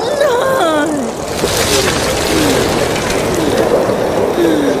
penat. Kenapa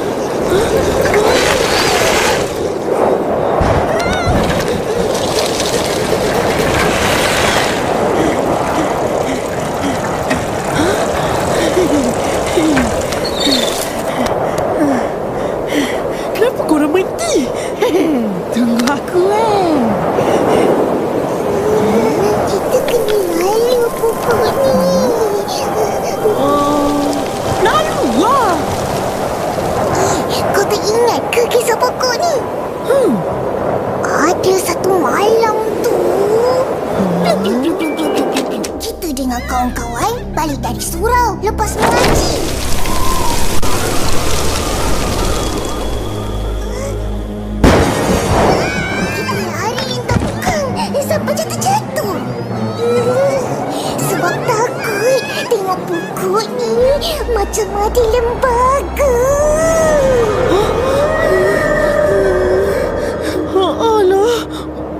Dengan kawan-kawan balik dari surau lepas mengaji. Macam ada lembaga. Alah,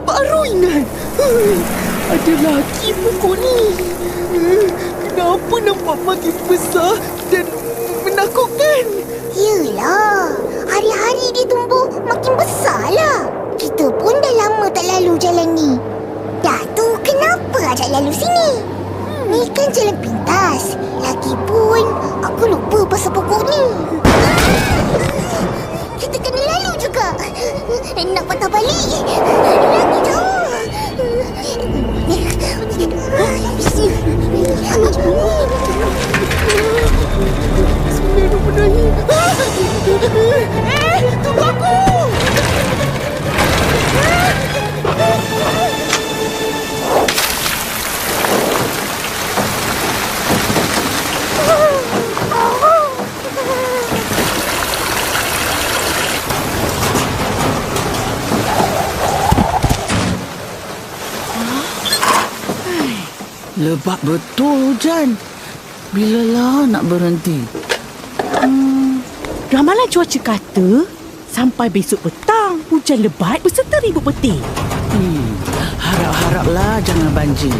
baru ingat. Ada lagi pokok ni. Hmm, Kenapa nampak makin besar dan menakutkan? Yelah, hari-hari dia tumbuh makin besar lah. Kita pun dah lama tak lalu jalan ni. Dah tu kenapa ajak lalu sini? Ni kan jalan pintas. Lagipun aku lupa pasal pokok ni. Kita kena lalu juga. Nak patah balik. Eh, tunggu aku. Lebat betul hujan. Bilalah nak berhenti? Ramalan cuaca kata sampai besok petang hujan lebat beserta ribut peti. Hmm, harap-haraplah jangan banjir.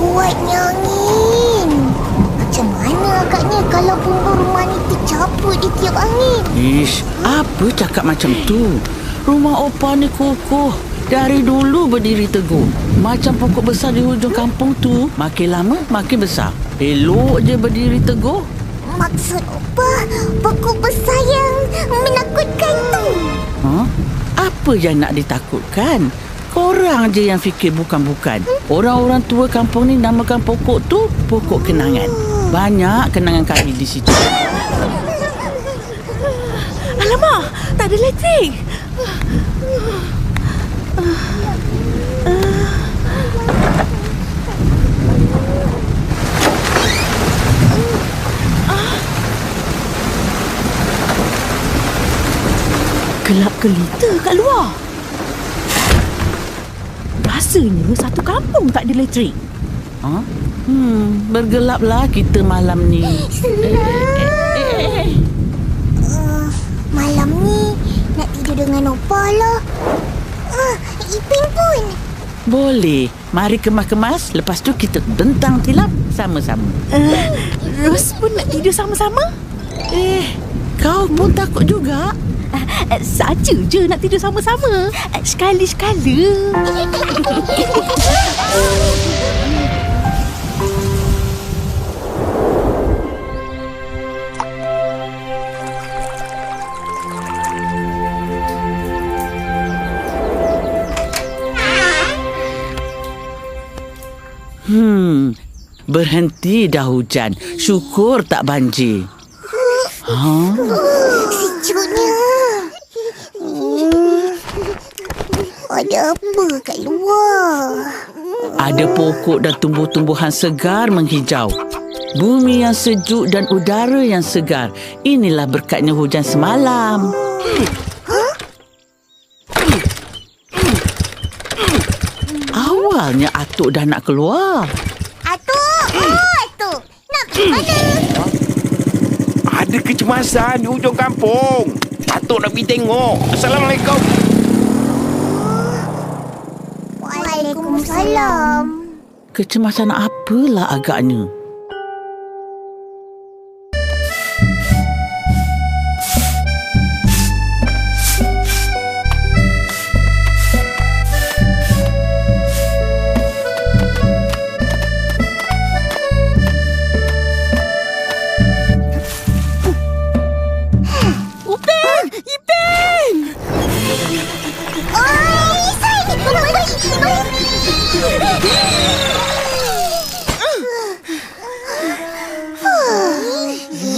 Kuatnya angin. Macam mana agaknya kalau bumbung rumah ni tercaput di tiap angin? Ish, apa cakap macam tu? Rumah opa ni kokoh. Dari dulu berdiri teguh. Macam pokok besar di hujung kampung tu. Makin lama, makin besar. Elok je berdiri teguh. Maksud apa? Pokok besar yang menakutkan tu. Ha? Apa yang nak ditakutkan? Korang je yang fikir bukan-bukan. Orang-orang tua kampung ni namakan pokok tu pokok kenangan. Banyak kenangan kami di situ. Alamak, tak ada elektrik. Gelap gelita kat luar. Rasanya satu kampung tak ada elektrik. Ha? Hmm, bergelaplah kita malam ni. Uh, malam ni nak tidur dengan Opa lah. Uh, Ipin pun. Boleh. Mari kemas-kemas. Lepas tu kita bentang tilap sama-sama. Uh, Ros pun nak tidur sama-sama? Eh, kau pun takut juga? Uh, saja je nak tidur sama-sama. Uh, sekali-sekala. berhenti dah hujan. Syukur tak banjir. Ha? Sejuknya. Hmm. Ada apa kat luar? Ada pokok dan tumbuh-tumbuhan segar menghijau. Bumi yang sejuk dan udara yang segar. Inilah berkatnya hujan semalam. Awalnya Atuk dah nak keluar. Oh, Atuk! Nak pergi mana? Ada kecemasan di hujung kampung. Atuk nak pergi tengok. Assalamualaikum. Waalaikumsalam. Kecemasan apalah agaknya?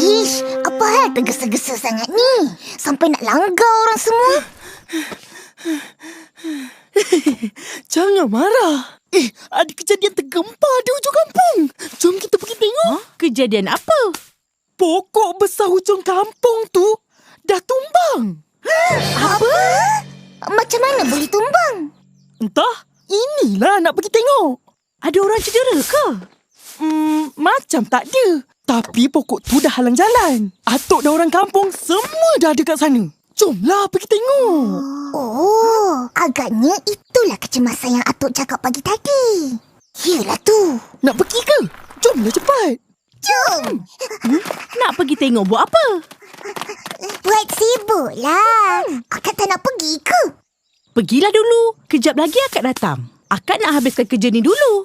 Ish, apa hal tergesa-gesa sangat ni? Sampai nak langgar orang semua? Jangan marah. Eh, ada kejadian tergempar di hujung kampung. Jom kita pergi tengok. Huh? Kejadian apa? Pokok besar hujung kampung tu dah tumbang. Apa? Macam mana boleh tumbang? Entah, inilah nak pergi tengok. Ada orang cedera ke? Hmm, macam tak ada. Tapi pokok tu dah halang jalan. Atuk dan orang kampung semua dah ada kat sana. Jomlah pergi tengok. Oh, agaknya itulah kecemasan yang Atuk cakap pagi tadi. Yelah tu. Nak pergi ke? Jomlah cepat. Jom. Nak pergi tengok buat apa? Buat sibuk lah. Akak tak nak pergi ke? Pergilah dulu. Kejap lagi akak datang. Akak nak habiskan kerja ni dulu.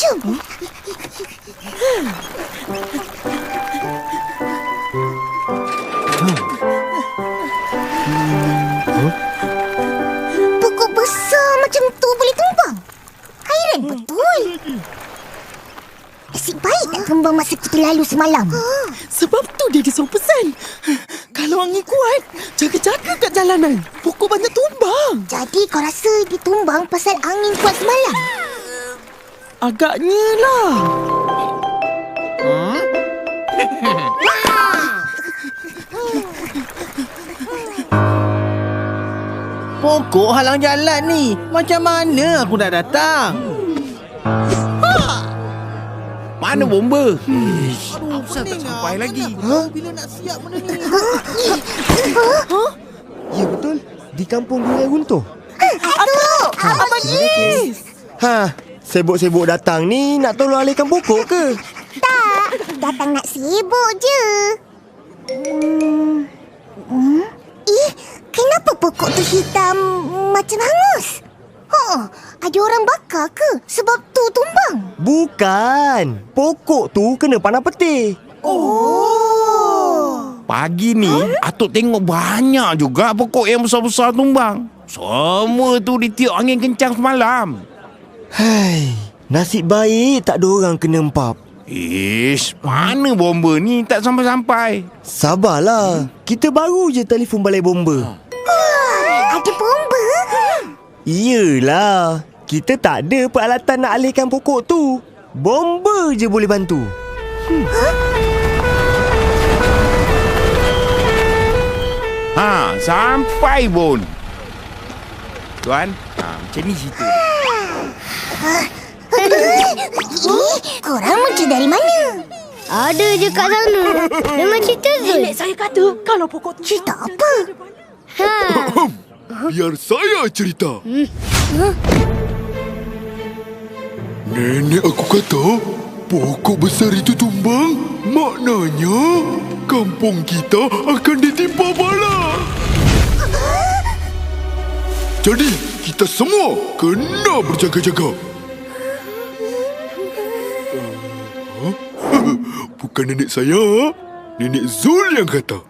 Jom. Pokok besar macam tu boleh tumbang. Hairan betul. Nasib baik tak tumbang masa kita lalu semalam. Sebab tu dia disuruh pesan. Kalau angin kuat, jaga-jaga kat jalanan. Pokok banyak tumbang. Jadi kau rasa dia tumbang pasal angin kuat semalam? Agaknya lah. Pokok halang jalan ni. Macam mana aku nak datang? Mana bomba? Aduh, Asal tak sampai lagi? Ha? Bila nak siap benda ni? Ya betul. Di kampung Gunai Runtuh. Atuk! Abang Is. Ha, sibuk-sibuk datang ni nak tolong alihkan pokok ke? Tak, datang nak sibuk je. Hmm. Hmm? Eh, kenapa pokok tu hitam macam hangus? Oh, ada orang bakar ke? Sebab tu tumbang. Bukan. Pokok tu kena panah peti. Oh. Pagi ni, Atuk tengok banyak juga pokok yang besar-besar tumbang. Semua tu ditiup angin kencang semalam. Hai, nasib baik tak ada orang kena empap. Ish, mana bomba ni tak sampai-sampai? Sabarlah. Kita baru je telefon balai bomba. Ada bomba? Iyalah. Kita tak ada peralatan nak alihkan pokok tu. Bomba je boleh bantu. Ha, sampai pun. Tuan, ha, macam ni cerita. Eh, korang muncul dari mana? Ada je kat sana. Dengar cerita Zul. Nenek saya kata kalau pokok tu Cerita apa? Ha. Biar saya cerita. Nenek aku kata, pokok besar itu tumbang, maknanya kampung kita akan ditimpa bala. Jadi, kita semua kena berjaga-jaga. Uh, Bukan nenek saya, nenek Zul yang kata.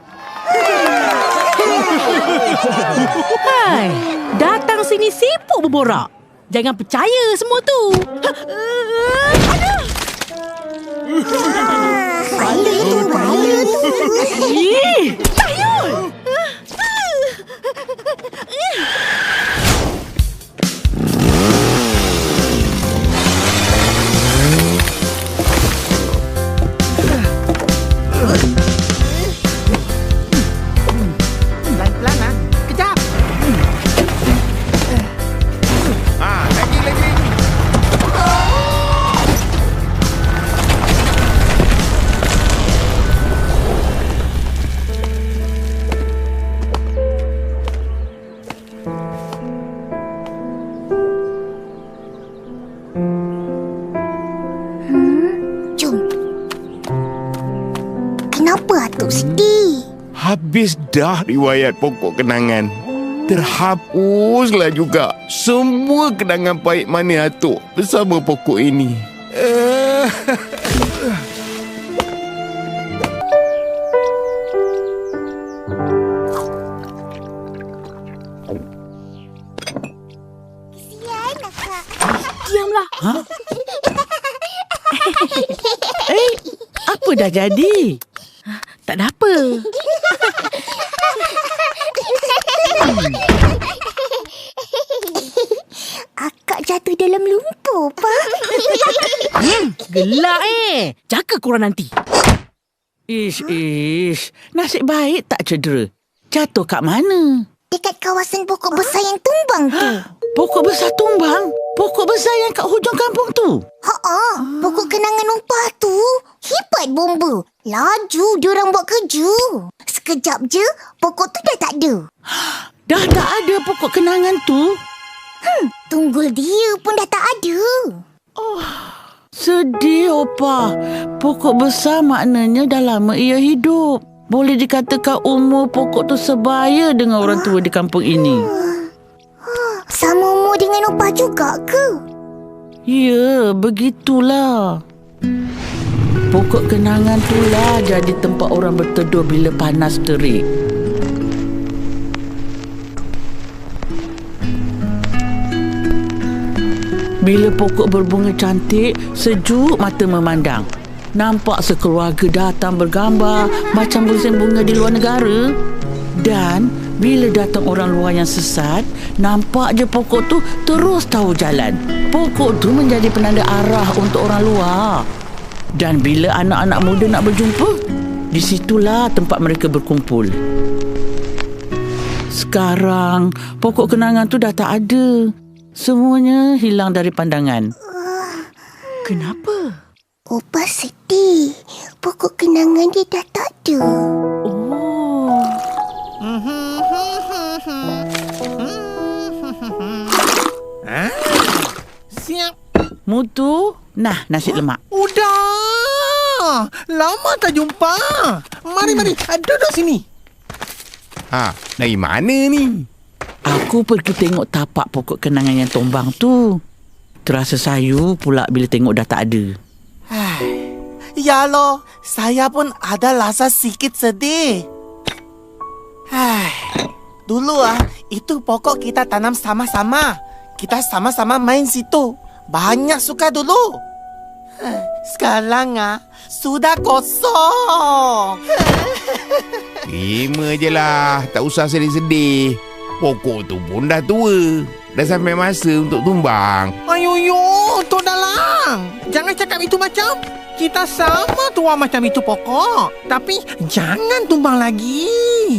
Hai, datang sini sibuk berborak. Jangan percaya semua tu. Tu, bahaya tu. Ih, Tayul! Patut sedih. Habis dah riwayat pokok kenangan. Terhapuslah juga semua kenangan baik mana atuk bersama pokok ini. Kesian akak. Diamlah. Eh, apa dah jadi? Tak ada apa. Akak jatuh dalam lumpur, Pak. Gelak eh. Jaga korang nanti. Ish, ish. Nasib baik tak cedera. Jatuh kat mana? Dekat kawasan pokok besar yang tumbang tu. Pokok besar tumbang? Pokok besar yang kat hujung kampung tu? Ha pokok kenangan upah tu. Hebat bomba. Laju diorang buat kerja. Sekejap je, pokok tu dah tak ada. Dah tak ada pokok kenangan tu? Tunggul dia pun dah tak ada. Sedih, Opa. Pokok besar maknanya dah lama ia hidup. Boleh dikatakan umur pokok tu sebaya dengan orang tua di kampung ini. Sama umur dengan upah juga ke? Ya, begitulah. Pokok kenangan tulah jadi tempat orang berteduh bila panas terik. Bila pokok berbunga cantik, sejuk mata memandang. Nampak sekeluarga datang bergambar macam musim bunga di luar negara. Dan bila datang orang luar yang sesat, nampak je pokok tu terus tahu jalan. Pokok tu menjadi penanda arah untuk orang luar. Dan bila anak-anak muda nak berjumpa, di situlah tempat mereka berkumpul. Sekarang, pokok kenangan tu dah tak ada. Semuanya hilang dari pandangan. Kenapa? Upah sedih. Pokok kenangan dia dah tak ada. Oh. Siap. Mutu, nah nasi lemak. Lama tak jumpa. Mari, mari. Duduk sini. ha, dari mana ni? Aku pergi tengok tapak pokok kenangan yang tumbang tu. Terasa sayu pula bila tengok dah tak ada. Ya lo, saya pun ada rasa sikit sedih. Hai, dulu ah, itu pokok kita tanam sama-sama. Kita sama-sama main situ. Banyak suka dulu. Sekarang ah, sudah kosong. Terima je lah. Tak usah sedih-sedih. Pokok tu pun dah tua. Dah sampai masa untuk tumbang. Tok Dalang. Jangan cakap itu macam. Kita sama tua macam itu pokok. Tapi jangan tumbang lagi.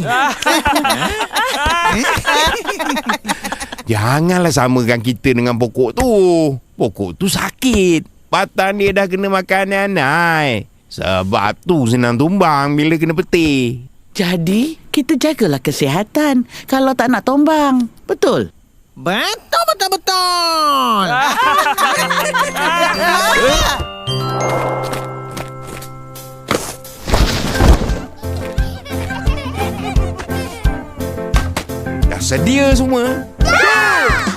Janganlah samakan kita dengan pokok tu. Pokok tu sakit. Batang dia dah kena makan anai. Sebab tu senang tumbang bila kena petir. Jadi, kita jagalah kesihatan kalau tak nak tumbang. Betul? betul, betul, betul. Dah sedia semua? Minum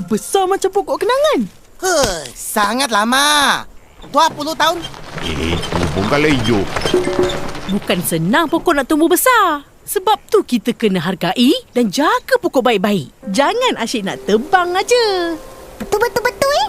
dia besar macam pokok kenangan? Huh, sangat lama. 20 tahun. Eh, Itu pun kalau hijau. Bukan senang pokok nak tumbuh besar. Sebab tu kita kena hargai dan jaga pokok baik-baik. Jangan asyik nak tebang aja. Betul-betul-betul eh?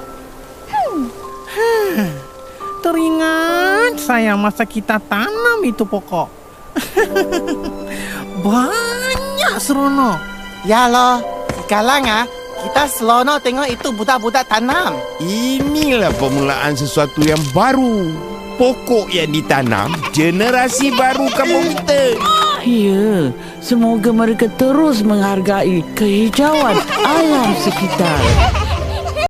Teringat saya masa kita tanam itu pokok. Banyak seronok. Ya loh, sekarang ah kita selono tengok itu budak-budak tanam. Inilah permulaan sesuatu yang baru. Pokok yang ditanam, generasi baru kampung kita. Ya, semoga mereka terus menghargai kehijauan alam sekitar.